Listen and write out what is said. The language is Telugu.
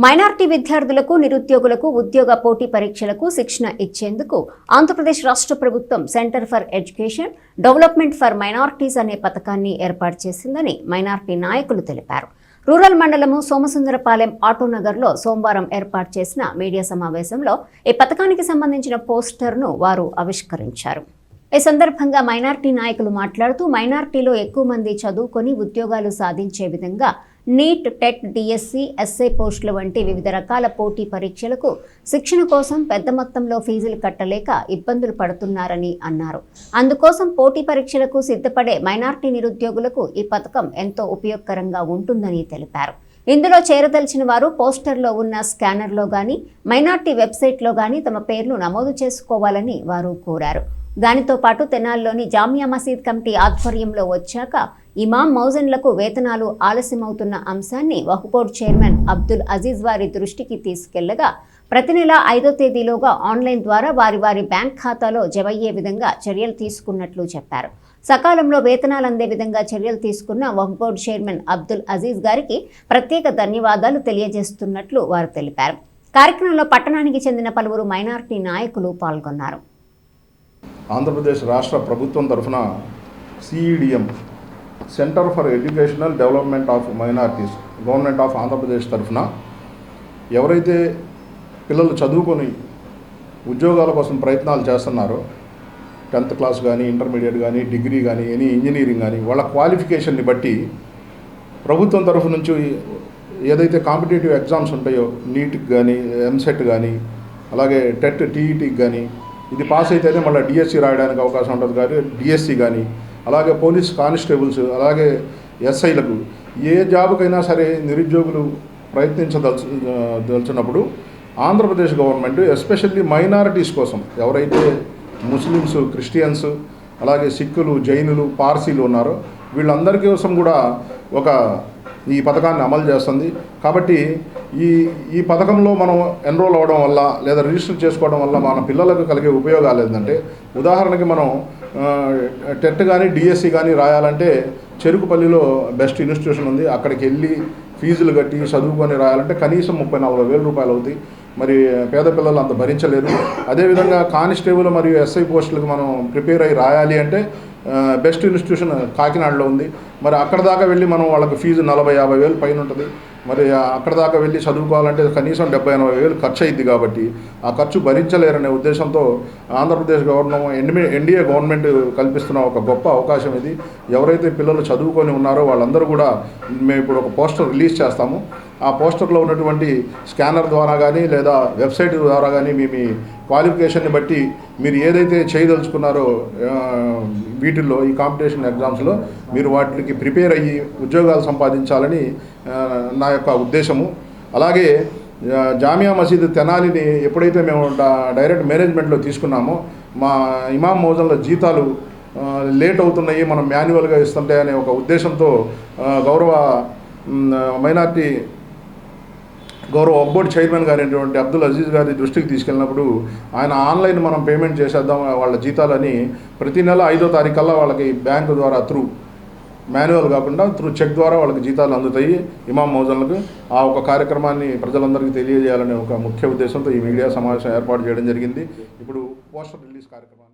మైనార్టీ విద్యార్థులకు నిరుద్యోగులకు ఉద్యోగ పోటీ పరీక్షలకు శిక్షణ ఇచ్చేందుకు ఆంధ్రప్రదేశ్ రాష్ట్ర ప్రభుత్వం centre for education development for minorities అనే పథకాన్ని ఏర్పాటు చేసిందని మైనార్టీ నాయకులు తెలిపారు. రూరల్ మండలము సోమసుందరపాలెం ఆటోనగర్లో సోమవారం ఏర్పాటు చేసిన మీడియా సమావేశంలో ఈ పథకానికి సంబంధించిన పోస్టర్ను వారు ఆవిష్కరించారు. ఈ సందర్భంగా మైనార్టీ నాయకులు మాట్లాడుతూ మైనార్టీలో ఎక్కువ మంది చదువుకొని ఉద్యోగాలు సాధించే విధంగా నీట్ టెట్ డిఎస్సి ఎస్ఐ పోస్టులు వంటి వివిధ రకాల పోటీ పరీక్షలకు శిక్షణ కోసం పెద్ద మొత్తంలో ఫీజులు కట్టలేక ఇబ్బందులు పడుతున్నారని అన్నారు. అందుకోసం పోటీ పరీక్షలకు సిద్ధపడే మైనార్టీ నిరుద్యోగులకు ఈ పథకం ఎంతో ఉపయోగకరంగా ఉంటుందని తెలిపారు. ఇందులో చేరదలిచిన వారు పోస్టర్లో ఉన్న స్కానర్లో గాని మైనార్టీ వెబ్సైట్లో గాని తమ పేర్లు నమోదు చేసుకోవాలని వారు కోరారు. దానితో పాటు తెనాల్లోని జామియా మసీద్ కమిటీ ఆధ్వర్యంలో వచ్చాక ఇమాం మౌజన్లకు వేతనాలు ఆలస్యమవుతున్న అంశాన్ని వక్ఫ్ బోర్డు చైర్మన్ అబ్దుల్ అజీజ్ వారి దృష్టికి తీసుకెళ్ళగా ప్రతి నెల ఐదో తేదీలోగా ఆన్లైన్ ద్వారా వారి వారి బ్యాంక్ ఖాతాలో జమయ్యే విధంగా చర్యలు తీసుకున్నట్లు చెప్పారు. సకాలంలో వేతనాలు అందే విధంగా చర్యలు తీసుకున్న వక్ఫ్ బోర్డు చైర్మన్ అబ్దుల్ అజీజ్ గారికి ప్రత్యేక ధన్యవాదాలు తెలియజేస్తున్నట్లు వారు తెలిపారు. కార్యక్రమంలో పట్టణానికి చెందిన పలువురు మైనారిటీ నాయకులు పాల్గొన్నారు. ఆంధ్రప్రదేశ్ రాష్ట్ర ప్రభుత్వం తరఫున CEDM centre for educational development of minorities government of Andhra Pradesh తరఫున ఎవరైతే పిల్లలు చదువుకొని ఉద్యోగాల కోసం ప్రయత్నాలు చేస్తున్నారో టెన్త్ క్లాస్ కానీ ఇంటర్మీడియట్ కానీ డిగ్రీ కానీ ఎనీ ఇంజనీరింగ్ కానీ వాళ్ళ క్వాలిఫికేషన్ని బట్టి ప్రభుత్వం తరఫు నుంచి ఏదైతే కాంపిటేటివ్ ఎగ్జామ్స్ ఉంటాయో నీట్కి కానీ ఎంసెట్ కానీ అలాగే టెట్ టీఈటీకి కానీ ఇది పాస్ అయితేనే మళ్ళీ డిఎస్సి రాయడానికి అవకాశం ఉంటుంది కానీ డిఎస్సి కానీ అలాగే పోలీస్ కానిస్టేబుల్స్ అలాగే ఎస్ఐలకు ఏ జాబుకైనా సరే నిరుద్యోగులు ప్రయత్నించదలుచు దలుచున్నప్పుడు ఆంధ్రప్రదేశ్ గవర్నమెంట్ ఎస్పెషల్లీ మైనారిటీస్ కోసం ఎవరైతే ముస్లిమ్స్ క్రిస్టియన్స్ అలాగే సిక్కులు జైనులు పార్సీలు ఉన్నారో వీళ్ళందరి కోసం కూడా ఒక ఈ పథకాన్ని అమలు చేస్తుంది. కాబట్టి ఈ ఈ పథకంలో మనం ఎన్రోల్ అవ్వడం వల్ల లేదా రిజిస్టర్ చేసుకోవడం వల్ల మన పిల్లలకు కలిగే ఉపయోగాలు ఏంటంటే ఉదాహరణకి మనం టెట్ కానీ డిఎస్సి కానీ రాయాలంటే చెరుకుపల్లిలో బెస్ట్ ఇన్స్టిట్యూషన్ ఉంది. అక్కడికి వెళ్ళి ఫీజులు కట్టి చదువుకొని రాయాలంటే కనీసం ముప్పై నలభై వేల రూపాయలు అవుతాయి. మరి పేద పిల్లలు అంత భరించలేరు. అదేవిధంగా కానిస్టేబుల్ మరియు ఎస్ఐ పోస్టులకు మనం ప్రిపేర్ అయ్యి రాయాలి అంటే బెస్ట్ ఇన్స్టిట్యూషన్ కాకినాడలో ఉంది. మరి అక్కడ దాకా వెళ్ళి మనం వాళ్ళకి ఫీజు నలభై యాభై వేలు పైన ఉంటుంది. మరి అక్కడ దాకా వెళ్ళి చదువుకోవాలంటే కనీసం డెబ్బై ఎనభై వేలు ఖర్చు అయింది కాబట్టి ఆ ఖర్చు భరించలేరనే ఉద్దేశంతో Andhra Pradesh government ND NDA government కల్పిస్తున్న ఒక గొప్ప అవకాశం ఇది. ఎవరైతే పిల్లలు చదువుకొని ఉన్నారో వాళ్ళందరూ కూడా మేము ఇప్పుడు ఒక పోస్టర్ రిలీజ్ చేస్తాము. ఆ పోస్టర్లో ఉన్నటువంటి స్కానర్ ద్వారా కానీ లేదా వెబ్సైట్ ద్వారా కానీ మీ మీ క్వాలిఫికేషన్ని బట్టి మీరు ఏదైతే చేయదలుచుకున్నారో వీటిల్లో ఈ కాంపిటీషన్ ఎగ్జామ్స్లో మీరు వాటికి ప్రిపేర్ అయ్యి ఉద్యోగాలు సంపాదించాలని నా యొక్క ఉద్దేశము. అలాగే జామియా మసీద్ తెనాలిని ఎప్పుడైతే మేము డైరెక్ట్ మేనేజ్మెంట్లో తీసుకున్నామో మా ఇమాం మోజన్ల జీతాలు లేట్ అవుతున్నాయి మనం మాన్యువల్గా ఇస్తుంటే అనే ఒక ఉద్దేశంతో గౌరవ మైనార్టీ గౌరవ అబ్బోర్డ్ చైర్మన్ గారైనటువంటి అబ్దుల్ అజీజ్ గారి దృష్టికి తీసుకెళ్ళినప్పుడు ఆయన ఆన్లైన్ మనం పేమెంట్ చేసేద్దాం వాళ్ళ జీతాలని ప్రతి నెల ఐదో తారీఖు కల్లా వాళ్ళకి బ్యాంకు ద్వారా త్రూ మాన్యువల్ కాకుండా త్రూ చెక్ ద్వారా వాళ్ళకి జీతాలు అందుతాయి ఇమాం మౌజన్లకు ఆ ఒక కార్యక్రమాన్ని ప్రజలందరికీ తెలియజేయాలనే ఒక ముఖ్య ఉద్దేశంతో ఈ మీడియా సమావేశం ఏర్పాటు చేయడం జరిగింది. ఇప్పుడు పోస్టర్ రిలీజ్ కార్యక్రమం